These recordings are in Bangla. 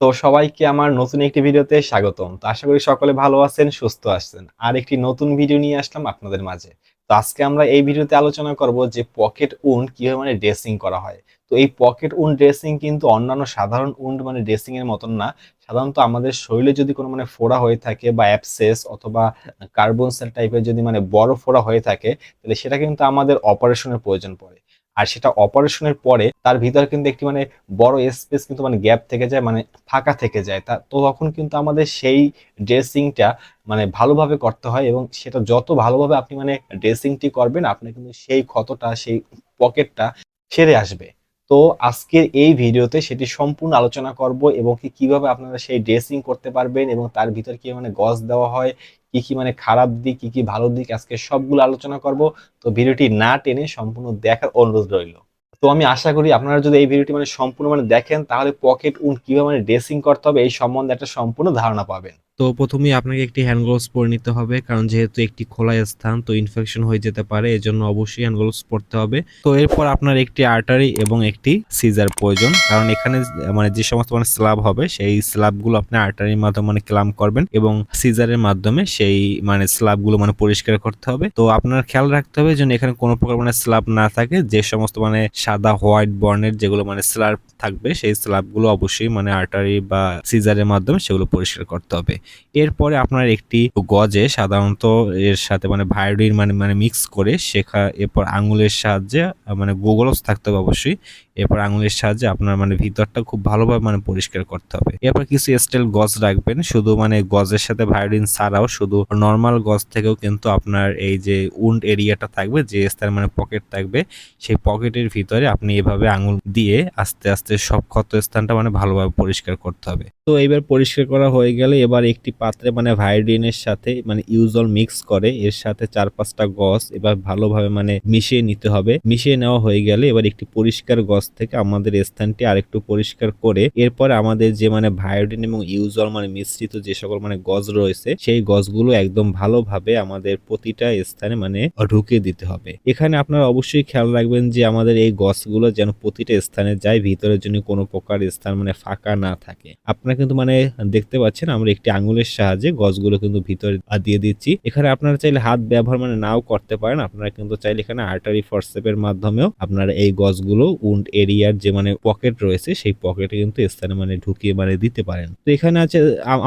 তো সবাইকে আমার নতুন একটি ভিডিওতে স্বাগতম। তো আশা করি সকলে ভালো আছেন, সুস্থ আছেন। আর একটি নতুন ভিডিও নিয়ে আসলাম আপনাদের মাঝে। তো আজকে আমরা এই ভিডিওতে আলোচনা করব যে পকেট উন কীভাবে মানে ড্রেসিং করা হয়। তো এই পকেট উন্ড ড্রেসিং কিন্তু অন্যান্য সাধারণ উন্ড মানে ড্রেসিং এর মতন না। সাধারণত আমাদের শরীরে যদি কোনো মানে ফোড়া হয়ে থাকে বা অ্যাপসেস অথবা কার্বন সেল টাইপের যদি মানে বড় ফোড়া হয়ে থাকে, তাহলে সেটা কিন্তু আমাদের অপারেশনের প্রয়োজন পড়ে। আর সেটা অপারেশনের পরে তার ভিতরে কিন্তু একটি মানে বড় স্পেস কিন্তু মানে গ্যাপ থেকে যায় মানে ফাঁকা থেকে যায়। তা, তো তখন কিন্তু আমাদের সেই ড্রেসিংটা মানে ভালোভাবে করতে হয় এবং সেটা যত ভালোভাবে আপনি মানে ড্রেসিংটি করবেন আপনি কিন্তু সেই ক্ষতটা, সেই পকেটটা সেরে আসবে। তো আজকের এই ভিডিওতে সেটি সম্পূর্ণ আলোচনা করব এবং কি, কীভাবে আপনারা সেই ড্রেসিং করতে পারবেন এবং তার ভিতর কি মানে গজ দেওয়া হয় কি কি মানে খারাপ দিক, কি কি ভালো দিক আজকে সবগুলো আলোচনা করব। তো ভিডিওটি না টেনে সম্পূর্ণ দেখার অনুরোধ রইল। তো আমি আশা করি আপনারা যদি এই ভিডিওটি মানে সম্পূর্ণ মানে দেখেন, তাহলে পকেট উন কীভাবে মানে ড্রেসিং করতে হবে এই সম্বন্ধে একটা সম্পূর্ণ ধারণা পাবেন। তো প্রথমেই আপনাকে একটি হ্যান্ড গ্লোভস পরে নিতে হবে, কারণ যেহেতু একটি খোলা স্থান, তো ইনফেকশন হয়ে যেতে পারে, এজন্য অবশ্যই হ্যান্ড গ্লোভস পরতে হবে। তো এরপর আপনার একটি আর্টারি এবং একটি সিজার প্রয়োজন, কারণ এখানে মানে যে সমস্ত মানে স্ল্যাব হবে, সেই স্ল্যাবগুলো আপনি আর্টারির মাধ্যমে মানে ক্লাম করবেন এবং সিজারের মাধ্যমে সেই মানে স্ল্যাবগুলো মানে পরিষ্কার করতে হবে। তো আপনার খেয়াল রাখতে হবে যেন এখানে কোনো প্রকার মানে স্ল্যাব না থাকে, যে সমস্ত মানে সাদা হোয়াইট বর্ণের যেগুলো মানে স্ল্যাব থাকবে, সেই স্ল্যাবগুলো অবশ্যই মানে আর্টারি বা সিজারের মাধ্যমে সেগুলো পরিষ্কার করতে হবে। এরপরে আপনার একটি গজে সাধারণত এর সাথে মানে ভায়োডিন মানে মানে মিক্স করে শেখা, এরপর আঙুলের সাহায্যে মানে গুগলস থাকতে হবে অবশ্যই। এরপর আঙুলের সাহায্যে আপনার মানে ভিতরটা খুব ভালোভাবে মানে পরিষ্কার করতে হবে। এরপর কিছু স্টাইল গজ রাখবেন, শুধু মানে গজের সাথে ভায়োডিন ছাড়াও, শুধু নর্মাল গজ থেকেও কিন্তু আপনার এই যে উন্ড এরিয়াটা থাকবে, যে স্থানে মানে পকেট থাকবে, সেই পকেটের ভিতরে আপনি এভাবে আঙুল দিয়ে আস্তে আস্তে সব ক্ষত স্থানটা মানে ভালোভাবে পরিষ্কার করতে হবে। তো এবার পরিষ্কার করা হয়ে গেলে এবার একটি পাত্রে মানে ভায়োডিনের সাথে মানে ইউজল মিক্স করে, এর সাথে চার পাঁচটা গজ এবার ভালোভাবে মানে মিশিয়ে নিতে হবে। মিশিয়ে নেওয়া হয়ে গেলে এবার একটি পরিষ্কার গজ থেকে আমাদের স্থানটি আরেকটু পরিষ্কার করে, এরপর আমাদের যে মানে ভায়োডিন এবং ইউজল মানে মিশ্রিত যে সকল মানে গজ রয়েছে, সেই গজগুলো একদম ভালোভাবে আমাদের প্রতিটা স্থানে মানে ঢুকিয়ে দিতে হবে। এখানে আপনারা অবশ্যই খেয়াল রাখবেন যে আমাদের এই গছগুলো যেন প্রতিটা স্থানে যায়, ভিতরের জন্য কোনো প্রকার স্থান মানে ফাঁকা না থাকে। আপনারা কিন্তু মানে দেখতে পাচ্ছেন আমরা একটি আঙুলের সাহায্যে গছগুলো কিন্তু ভিতরে দিয়ে দিচ্ছি। এখানে আপনারা চাইলে হাত ব্যবহার মানে নাও করতে পারেন। আপনারা কিন্তু চাইলে এখানে আর্টারি ফরসেপের মাধ্যমেও আপনারা এই গছগুলো উন্ড এরিয়ার যে মানে পকেট রয়েছে, সেই পকেটে কিন্তু স্থানে মানে ঢুকিয়ে মানে দিতে পারেন। তো এখানে আছে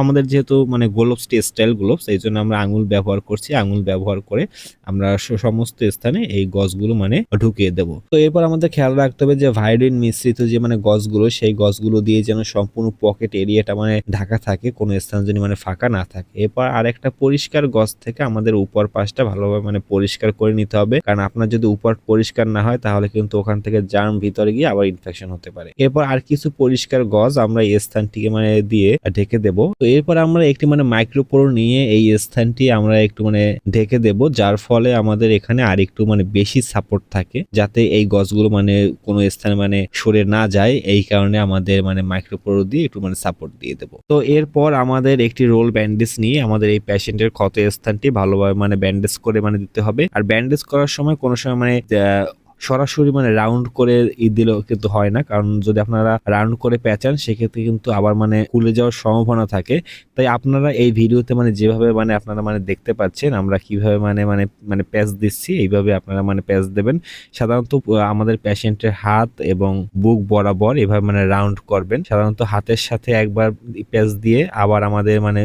আমাদের যেহেতু মানে গ্লোভসটি স্টাইল গ্লোভস এই জন্য আমরা আঙুল ব্যবহার করছি। আঙুল ব্যবহার করে আমরা সমস্ত স্থানে এই গছগুলো মানে ঢুকিয়ে দেব। তো এরপর আমাদের খেয়াল রাখতে হবে যে ভায়োডিন মিশ্রিত যে মানে গছগুলো, সেই গছগুলো দিয়ে যেন সম্পূর্ণ পকেট এরিয়াটা মানে ঢাকা থাকে, কোনো স্থান যেন মানে ফাঁকা না থাকে। এরপর আরেকটা পরিষ্কার গছ থেকে আমাদের উপর পাশটা ভালোভাবে মানে পরিষ্কার করে নিতে হবে। কারণ আপনার যদি উপর পরিষ্কার না হয়, তাহলে কিন্তু ওখান থেকে জার্ম ভিতরে গিয়ে আবার ইনফেকশন হতে পারে। এরপর আর কিছু পরিষ্কার গজ আমরা এই স্থানটিকে মানে দিয়ে ঢেকে দেব। তো এরপর আমরা একটি মানে মাইক্রোপোর নিয়ে এই স্থানটি আমরা একটু মানে ঢেকে দেব, যার ফলে আমাদের এখানে আর একটু মানে বেশি সাপোর্ট থাকে, যাতে এই গছগুলো মানে কোনো স্থানে মানে সরে না যায়। এই কারণে আমাদের মানে মাইক্রোপোর দিয়ে একটু মানে সাপোর্ট দিয়ে দেব। তো এরপর আমাদের একটি রোল ব্যান্ডেজ নিয়ে আমাদের এই পেশেন্টের ক্ষত স্থানটি ভালোভাবে মানে ব্যান্ডেজ করে মানে দিতে হবে। আর ব্যান্ডেজ করার সময় কোনো সময় মানে সরাসরি মানে রাউন্ড করে ই দিলেও কিন্তু হয় না। কারণ যদি আপনারা রাউন্ড করে পেঁচান, সেক্ষেত্রে কিন্তু আবার মানে খুলে যাওয়ার সম্ভাবনা থাকে। তাই আপনারা এই ভিডিওতে মানে যেভাবে মানে আপনারা মানে দেখতে পাচ্ছেন, আমরা কীভাবে মানে মানে মানে প্যাচ দিচ্ছি, এইভাবে আপনারা মানে প্যাচ দেবেন। সাধারণত আমাদের পেশেন্টের হাত এবং বুক বরাবর এভাবে মানে রাউন্ড করবেন। সাধারণত হাতের সাথে একবার প্যাচ দিয়ে আবার আমাদের মানে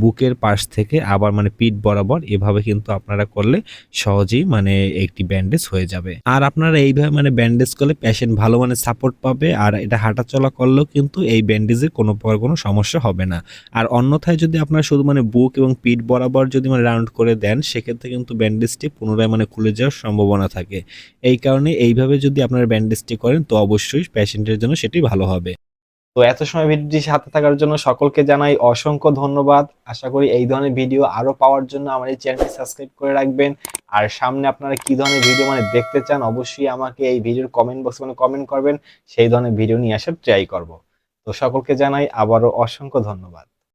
বুকের পাশ থেকে আবার মানে পিঠ বরাবর এভাবে কিন্তু আপনারা করলে সহজেই মানে একটি ব্যান্ডেজ হয়ে যাবে। আর আপনারা এইভাবে মানে ব্যান্ডেজ করলে পেশেন্ট ভালো মানে সাপোর্ট পাবে আর এটা হাঁটা চলা করলেও কিন্তু এই ব্যান্ডেজের কোনো প্রকার কোনো সমস্যা হবে না। আর অন্যথায় যদি আপনারা শুধু মানে বুক এবং পিঠ বরাবর যদি মানে রাউন্ড করে দেন, সেক্ষেত্রে কিন্তু ব্যান্ডেজটি পুনরায় মানে খুলে যাওয়ার সম্ভাবনা থাকে। এই কারণে এইভাবে যদি আপনারা ব্যান্ডেজটি করেন, তো অবশ্যই পেশেন্টের জন্য সেটি ভালো হবে। তো এত সময় ভিডিওটি সাথে থাকার জন্য সকলকে জানাই অসংখ্য ধন্যবাদ। আশা করি এই ধরনের ভিডিও আরও পাওয়ার জন্য আমার এই চ্যানেলটি সাবস্ক্রাইব করে রাখবেন। আর সামনে আপনারা কি ধরনের ভিডিও মানে দেখতে চান, অবশ্যই আমাকে এই ভিডিওর কমেন্ট বক্সে মানে কমেন্ট করবেন। সেই ধরনের ভিডিও নিয়ে আসার ট্রাই করব। তো সকলকে জানাই আবারও অসংখ্য ধন্যবাদ।